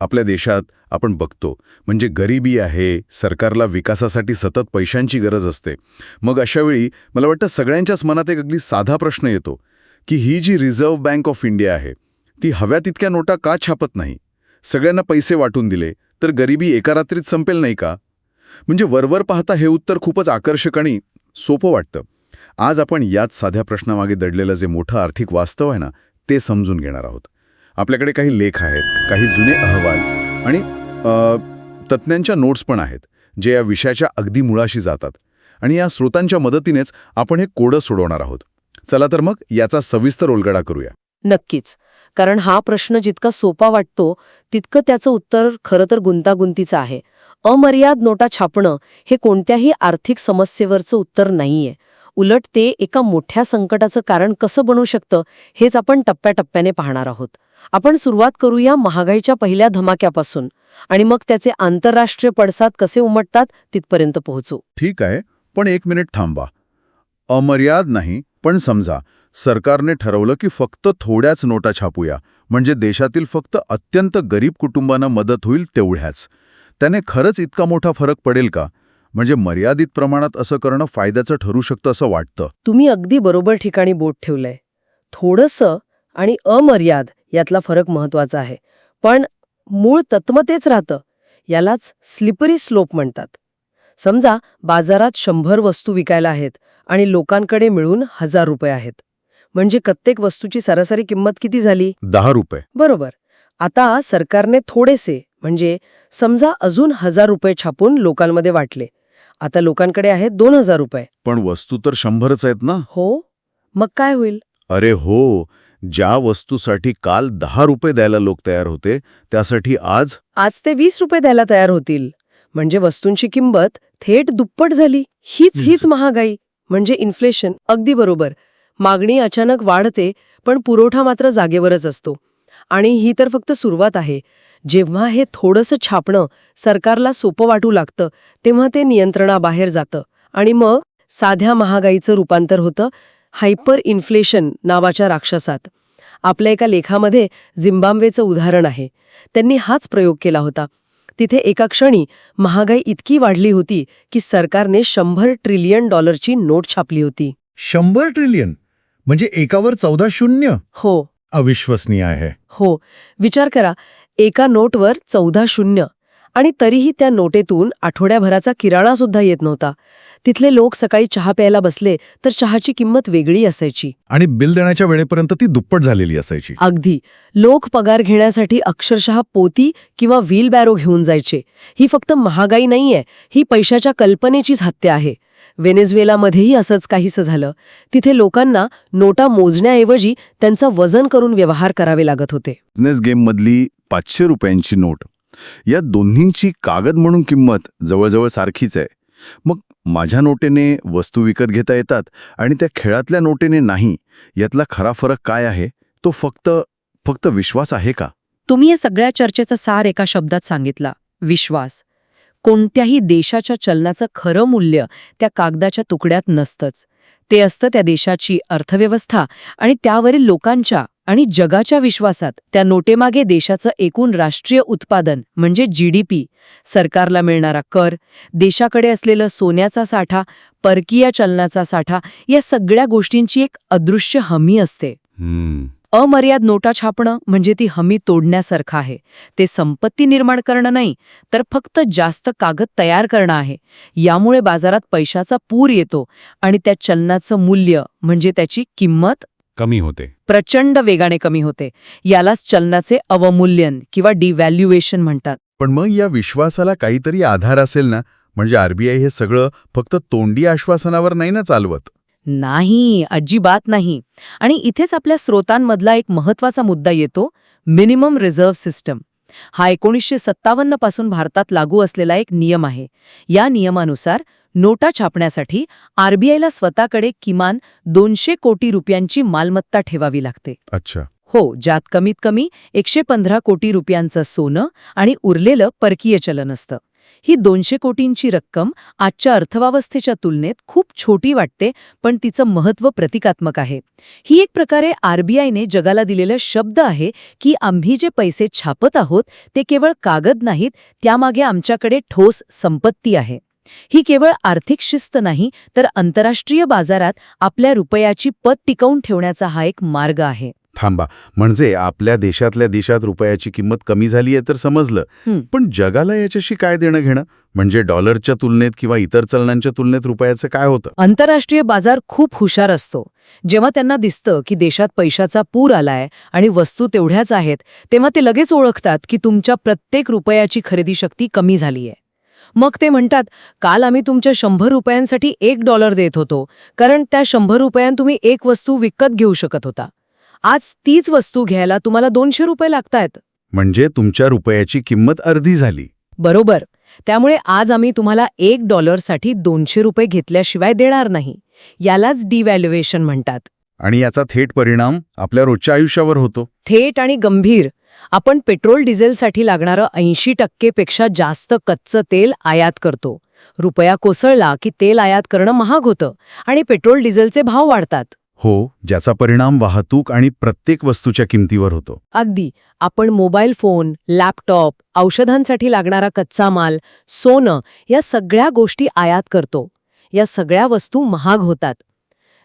आपल्या देशात आपण बघतो. म्हणजे गरिबी आहे सरकारला विकासासाठी सतत पैशांची गरज असते. मग अशावेळी मला वाटतं सगळ्यांच्याच मनात एक अगदी साधा प्रश्न येतो की ही जी रिझर्व्ह बँक ऑफ इंडिया आहे ती हव्या तितक्या नोटा का छापत नाही? सगळ्यांना पैसे वाटून दिले तर गरिबी एका रात्रीत संपेल नाही का? म्हणजे वरवर पाहता हे उत्तर खूपच आकर्षक आणि सोपं वाटतं. आज आपण याच साध्या प्रश्नामागे दडलेलं जे मोठं आर्थिक वास्तव आहे ना ते समजून घेणार आहोत. आपल्याकडे काही लेख आहेत काही जुने अहवाल आणि तज्ज्ञांच्या नोट्स पण आहेत जे या विषयाच्या अगदी मुळाशी जातात. आणि या स्रोतांच्या मदतीनेच आपण हे कोडं सोडवणार आहोत. चला तर मग याचा सविस्तर ओलगडा करूया. नक्कीच. कारण हा प्रश्न जितका सोपा वाटतो तितकं त्याचं उत्तर खरं तर गुंतागुंतीचं आहे. अमर्याद नोटा छापणं हे कोणत्याही आर्थिक समस्येवरचं उत्तर नाहीये. उलट ते एका मोठ्या संकटाचं कारण कसं बनू शकतं हेच आपण टप्प्याटप्प्याने पाहणार आहोत. आपण सुरुवात करूया महागाईच्या पहिल्या धमाक्यापासून आणि मग त्याचे आंतरराष्ट्रीय पडसाद कसे उमटतात तिथपर्यंत पोहोचू. ठीक आहे पण एक मिनिट थांबा. अमर्याद नाही पण समजा सरकारने ठरवलं की फक्त थोड्याच नोटा छापूया म्हणजे देशातील फक्त अत्यंत गरीब कुटुंबांना मदत होईल तेवढ्याच. त्याने खरंच इतका मोठा फरक पडेल का? म्हणजे मर्यादित प्रमाणात असं करणं फायद्याचं ठरू शकतं असं वाटतं. तुम्ही अगदी बरोबर ठिकाणी बोट ठेवलंय. थोडंसं आणि अमर्याद यातला फरक महत्त्वाचा आहे. पण मूळ तत्व तेच राहतं. यालाच स्लिपरी स्लोप म्हणतात. समजा बाजारात शंभर वस्तू विकायला आहेत आणि लोकांकडे मिळून हजार रुपये आहेत. म्हणजे प्रत्येक वस्तूची सरासरी किंमत किती झाली? दहा रुपये. बरोबर. आता सरकारने थोडेसे म्हणजे समजा अजून हजार रुपये छापून लोकांमध्ये वाटले. आता लोकांकडे आहेत दोन हजार रुपये. पण वस्तू तर शंभरच आहेत ना? हो? मग काय होईल? अरे हो ज्या वस्तूसाठी काल दहा रुपये द्यायला लोक तयार होते त्यासाठी आज? आज ते वीस रुपये द्यायला तयार होतील. म्हणजे वस्तूंची किंमत थेट दुप्पट झाली. हीच हीच महागाई. म्हणजे इन्फ्लेशन अगदी बरोबर. मागणी अचानक वाढते पण पुरवठा मात्र जागेवरच असतो. आणि ही तर फक्त सुरुवात आहे. जेव्हा हे थोडंसं छापणं सरकारला सोपं वाटू लागतं तेव्हा ते नियंत्रणाबाहेर जातं. आणि मग साध्या महागाईचं रूपांतर होतं हायपर इन्फ्लेशन नावाच्या राक्षसात. आपल्या एका लेखामध्ये झिम्बाब्वेचं उदाहरण आहे. त्यांनी हाच प्रयोग केला होता. तिथे एका क्षणी महागाई इतकी वाढली होती की सरकारने शंभर ट्रिलियन डॉलरची नोट छापली होती. शंभर ट्रिलियन? म्हणजे एकावर चौदा शून्य? हो. अविश्वसनीय आहे. हो. विचार करा एका नोटवर चौदा शून्य. आणि तरीही त्या नोटेतून आठवड्याभराचा किराणा सुद्धा येत नव्हता. तिथले लोक सकाळी चहा प्यायला बसले तर चहाची किंमत वेगळी असायची. आणि बिल देण्याच्या वेळेपर्यंत ती दुप्पट झालेली असायची. अगदी. लोक पगार घेण्यासाठी अक्षरशः पोती किंवा व्हील बॅरो घेऊन जायचे. ही फक्त महागाई नाहीये ही पैशाच्या कल्पनेचीच हत्या आहे. व्हेनेझुएलामध्येही असंच काहीसं झालं. तिथे लोकांना नोटा मोजण्याऐवजी त्यांचं वजन करून व्यवहार करावे लागत होते. बिझनेस गेममधली पाचशे रुपयांची नोट. या दोन्हींची कागद म्हणून किंमत जवळजवळ सारखीच आहे. मग माझ्या नोटेने वस्तू विकत घेता येतात आणि त्या खेळातल्या नोटेने नाही यातला खरा फरक काय आहे? तो फक्त फक्त विश्वास आहे का? तुम्ही या सगळ्या चर्चेचा सार एका शब्दात सांगितला विश्वास. कोणत्याही देशाच्या चलनाचं खरं मूल्य त्या कागदाच्या तुकड्यात नसतंच. ते असतं त्या देशाची अर्थव्यवस्था आणि त्यावरील लोकांच्या आणि जगाच्या विश्वासात त्या नोटेमागे देशाचं एकूण राष्ट्रीय उत्पादन म्हणजे जीडीपी सरकारला मिळणारा कर देशाकडे असलेलं सोन्याचा साठा परकीय चलनाचा साठा या सगळ्या गोष्टींची एक अदृश्य हमी असते. अमर्याद नोटा छापणं म्हणजे ती हमी तोडण्यासारखं आहे. ते संपत्ती निर्माण करणं नाही तर फक्त जास्त कागद तयार करणं आहे. यामुळे बाजारात पैशाचा पूर येतो आणि त्या चलनाचं मूल्य म्हणजे त्याची किंमत कमी होते. प्रचंड वेगाने कमी होते. यालाच चलनाचे अवमूल्यन किंवा डिव्हॅल्युएशन म्हणतात. पण मग या विश्वासाला काहीतरी आधार असेल ना? म्हणजे आरबीआय हे सगळं फक्त तोंडी आश्वासनावर नाही ना चालवत? नाही अजिबात नाही. आणि इथेच आपल्या स्रोतांमधला एक महत्त्वाचा मुद्दा येतो मिनिमम रिझर्व्ह सिस्टम. हा एकोणीसशे सत्तावन्नपासून भारतात लागू असलेला एक नियम आहे. या नियमानुसार नोटा छापण्यासाठी आरबीआयला स्वतःकडे किमान दोनशे कोटी रुपयांची मालमत्ता ठेवावी लागते. अच्छा. हो ज्यात कमीत कमी एकशे पंधरा कोटी रुपयांचं सोनं आणि उरलेलं परकीय चलन असतं. ही दोनशे कोटींची रक्कम आजच्या अर्थव्यवस्थेच्या तुलनेत खूप छोटी वाटते पण तिचं महत्त्व प्रतिकात्मक आहे. ही एक प्रकारे आरबीआयने जगाला दिलेला शब्द आहे की आम्ही जे पैसे छापत आहोत ते केवळ कागद नाहीत त्यामागे आमच्याकडे ठोस संपत्ती आहे. ही केवळ आर्थिक शिस्त नाही तर आंतरराष्ट्रीय बाजारात आपल्या रुपयाची पत टिकवून ठेवण्याचा हा एक मार्ग आहे. थांबा म्हणजे आपल्या देशातल्या देशात रुपयाची किंमत कमी झाली आहे तर समजलं. पण जगाला याच्याशी काय देणं घेणं? म्हणजे डॉलरच्या तुलनेत किंवा इतर चलनांच्या तुलनेत रुपयाचं काय होतं? आंतरराष्ट्रीय बाजार खूप हुशार असतो. जेव्हा त्यांना दिसतं की देशात पैशाचा पूर आलाय आणि वस्तू तेवढ्याच आहेत तेव्हा ते लगेच ओळखतात की तुमच्या प्रत्येक रुपयाची खरेदी शक्ती कमी झालीय. मग ते म्हणतात काल आम्ही तुमच्या शंभर रुपयांसाठी एक डॉलर देत होतो कारण त्या शंभर रुपयां तुम्ही एक वस्तू विकत घेऊ शकत होता. आज तीच वस्तू घ्यायला तुम्हाला दोनशे रुपये लागतायत. म्हणजे तुमच्या रुपयाची किंमत अर्धी झाली. बरोबर. त्यामुळे आज आम्ही तुम्हाला एक डॉलरसाठी दोनशे रुपये घेतल्याशिवाय देणार नाही. यालाच डिव्हॅल्युएशन म्हणतात. आणि याचा थेट परिणाम आपल्या रोजच्या आयुष्यावर होतो. थेट आणि गंभीर. आपण पेट्रोल डिझेलसाठी लागणारं ऐंशी टक्केपेक्षा जास्त कच्चं तेल आयात करतो. रुपया कोसळला की तेल आयात करणं महाग होतं आणि पेट्रोल डिझेलचे भाव वाढतात. हो ज्याचा परिणाम वाहतूक आणि प्रत्येक वस्तूच्या किमतीवर होतो. अगदी. आपण मोबाईल फोन लॅपटॉप औषधांसाठी लागणारा कच्चा माल सोनं या सगळ्या गोष्टी आयात करतो. या सगळ्या वस्तू महाग होतात.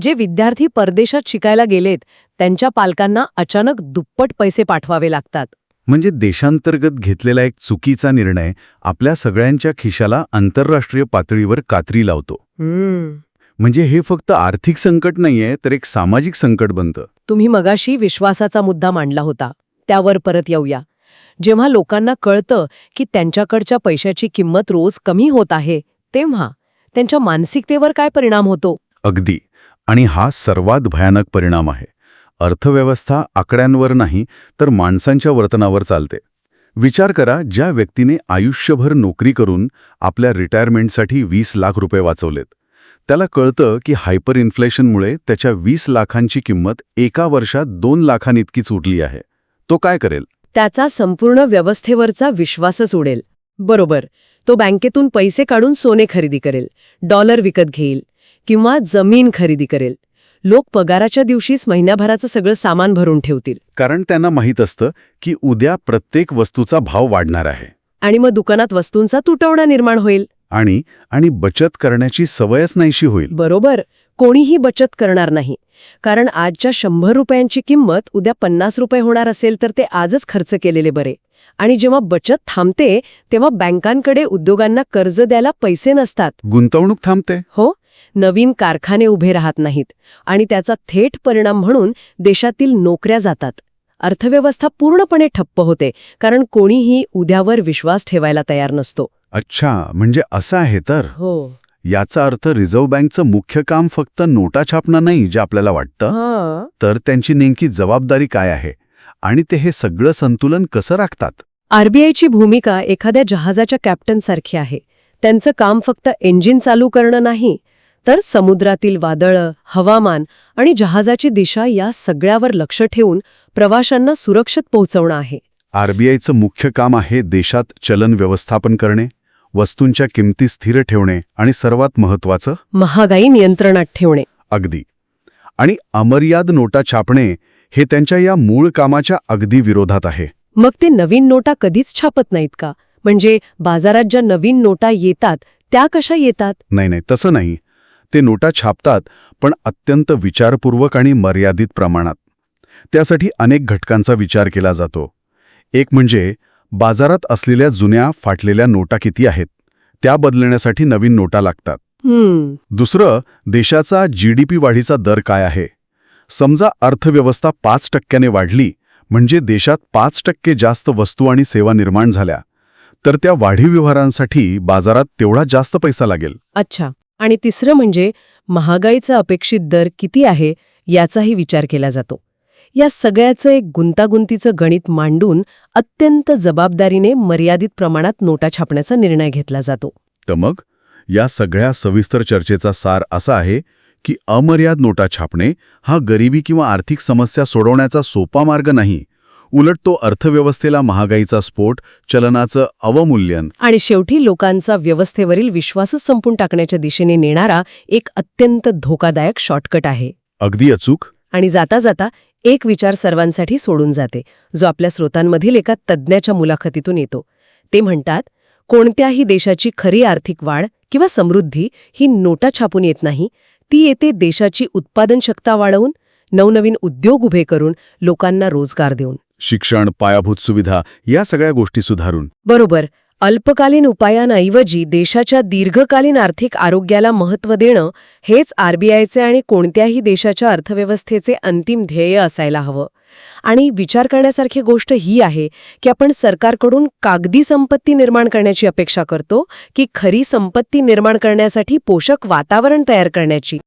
जे विद्यार्थी परदेशात शिकायला गेलेत त्यांच्या पालकांना अचानक दुप्पट पैसे पाठवावे लागतात. म्हणजे देशांतर्गत घेतलेला एक चुकीचा निर्णय आपल्या सगळ्यांच्या खिशाला आंतरराष्ट्रीय पातळीवर कात्री लावतो. म्हणजे हे फक्त आर्थिक संकट नाहीये तर एक सामाजिक संकट बनतं. तुम्ही मगाशी विश्वासाचा मुद्दा मांडला होता. त्यावर परत येऊया. जेव्हा लोकांना कळतं की त्यांच्याकडच्या पैशाची किंमत रोज कमी होत आहे तेव्हा त्यांच्या मानसिकतेवर काय परिणाम होतो? अगदी. आणि हा सर्वात भयानक परिणाम आहे. अर्थव्यवस्था आकड्यांवर नाही तर माणसांच्या वर्तनावर चालते. विचार करा ज्या व्यक्तीने आयुष्यभर नोकरी करून आपल्या रिटायरमेंटसाठी वीस लाख रुपये वाचवलेत. त्याला कळतं की हायपर इन्फ्लेशनमुळे त्याच्या वीस लाखांची किंमत एका वर्षात दोन लाखांइतकीच उरली आहे. तो काय करेल? त्याचा संपूर्ण व्यवस्थेवरचा विश्वासच उडेल. बरोबर तो बँकेतून पैसे काढून सोने खरेदी करेल डॉलर विकत घेईल किंवा जमीन खरेदी करेल. लोक पगाराच्या दिवशीच महिन्याभराचं सगळं सामान भरून ठेवतील. कारण त्यांना माहीत असतं की उद्या प्रत्येक वस्तूचा भाव वाढणार आहे. आणि मग दुकानात वस्तूंचा तुटवडा निर्माण होईल. आणि आणि बचत करण्याची सवयच नाहीशी होईल. बरोबर. कोणीही बचत करणार नाही. कारण आजच्या शंभर रुपयांची किंमत उद्या पन्नास रुपये होणार असेल तर ते आजच खर्च केलेले बरे. आणि जेव्हा बचत थांबते तेव्हा बँकांकडे उद्योगांना कर्ज द्यायला पैसे नसतात. गुंतवणूक थांबते? हो. नवीन कारखाने उभे राहत नाहीत आणि त्याचा थेट परिणाम म्हणून देशातील नोकऱ्या जातात. अर्थव्यवस्था पूर्णपणे ठप्प होते कारण कोणीही उद्यावर विश्वास ठेवायला तयार नसतो. अच्छा म्हणजे असं आहे तर? हो. याचा अर्थ रिझर्व्ह बँकचं मुख्य काम फक्त नोटा छापणं नाही जे आपल्याला वाटतं? तर त्यांची नेमकी जबाबदारी काय आहे? आणि ते हे सगळं संतुलन कसं राखतात? आरबीआयची भूमिका एखाद्या जहाजाच्या कॅप्टनसारखी आहे. त्यांचं काम फक्त इंजिन चालू करणं नाही तर समुद्रातील वादळं हवामान आणि जहाजाची दिशा या सगळ्यावर लक्ष ठेवून प्रवाशांना सुरक्षित पोहोचवणं आहे. आरबीआयचं मुख्य काम आहे देशात चलन व्यवस्थापन करणे वस्तूंच्या किमती स्थिर ठेवणे आणि सर्वात महत्वाचं महागाई नियंत्रणात ठेवणे. अगदी. आणि अमर्याद नोटा छापणे हे त्यांच्या या मूळ कामाच्या अगदी विरोधात आहे. मग ते नवीन नोटा कधीच छापत नाहीत का? म्हणजे बाजारात ज्या नवीन नोटा येतात त्या कशा येतात? नाही नाही तसं नाही. ते नोटा छापतात पण अत्यंत विचारपूर्वक आणि मर्यादित प्रमाणात. त्यासाठी अनेक घटकांचा विचार केला जातो. एक म्हणजे बाजारात असलेल्या जुन्या फाटलेल्या नोटा किती आहेत? त्या बदलण्यासाठी नवीन नोटा लागतात. दुसरं देशाचा जीडीपी वाढीचा दर काय आहे? समजा अर्थव्यवस्था पाच टक्क्याने वाढली म्हणजे देशात पाच टक्के जास्त वस्तू आणि सेवा निर्माण झाल्या तर त्या वाढीव व्यवहारांसाठी बाजारात तेवढा जास्त पैसा लागेल. अच्छा. आणि तिसरं म्हणजे महागाईचा अपेक्षित दर किती आहे याचाही विचार केला जातो. या सगळ्याचं एक गुंतागुंतीचं गणित मांडून अत्यंत जबाबदारीने मर्यादित प्रमाणात नोटा छापण्याचा निर्णय घेतला जातो. तर मग या सगळ्या सविस्तर चर्चेचा सार असा आहे की अमर्याद नोटा छापणे हा गरिबी किंवा आर्थिक समस्या सोडवण्याचा सोपा मार्ग नाही उलट तो अर्थव्यवस्थेला महागाईचा स्फोट चलनाचं अवमूल्यन. आणि शेवटी लोकांचा व्यवस्थेवरील विश्वासच संपून टाकण्याच्या दिशेने नेणारा एक अत्यंत धोकादायक शॉर्टकट आहे. अगदी अचूक? आणि जाता जाता एक विचार सर्वांसाठी सोडून जाते. जो आपल्या स्रोतांमधील एका तज्ज्ञाच्या मुलाखतीतून येतो. ते म्हणतात कोणत्याही देशाची खरी आर्थिक वाढ किंवा समृद्धी ही नोटा छापून येत नाही. ती येते देशाची उत्पादनशक्ता वाढवून नवनवीन उद्योग उभे करून लोकांना रोजगार देऊन. शिक्षण पायाभूत सुविधा या सगळ्या गोष्टी सुधारून. बरोबर. अल्पकालीन उपायांऐवजी देशाच्या दीर्घकालीन आर्थिक आरोग्याला महत्त्व देणं हेच आरबीआयचे आणि कोणत्याही देशाच्या अर्थव्यवस्थेचे अंतिम ध्येय असायला हवं. आणि विचार करण्यासारखी गोष्ट ही आहे की आपण सरकारकडून कागदी संपत्ती निर्माण करण्याची अपेक्षा करतो की खरी संपत्ती निर्माण करण्यासाठी पोषक वातावरण तयार करण्याची.